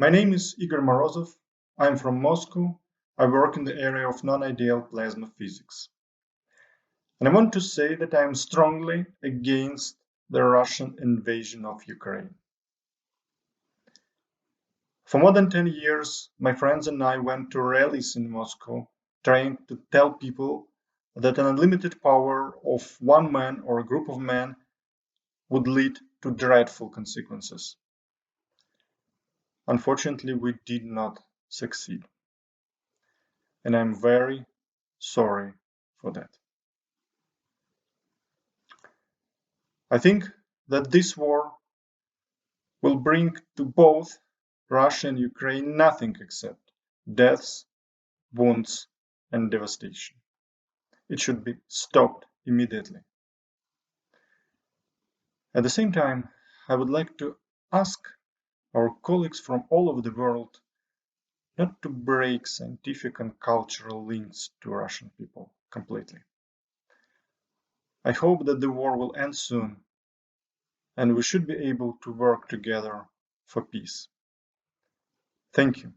My name is Igor Morozov. I'm from Moscow. I work in the area of non-ideal plasma physics. And I want to say that I am strongly against the Russian invasion of Ukraine. For more than 10 years, my friends and I went to rallies in Moscow trying to tell people that an unlimited power of one man or a group of men would lead to dreadful consequences. Unfortunately, we did not succeed. And I'm very sorry for that. I think that this war will bring to both Russia and Ukraine nothing except deaths, wounds, and devastation. It should be stopped immediately. At the same time, I would like to ask our colleagues from all over the world not to break scientific and cultural links to Russian people completely. I hope that the war will end soon and we should be able to work together for peace. Thank you.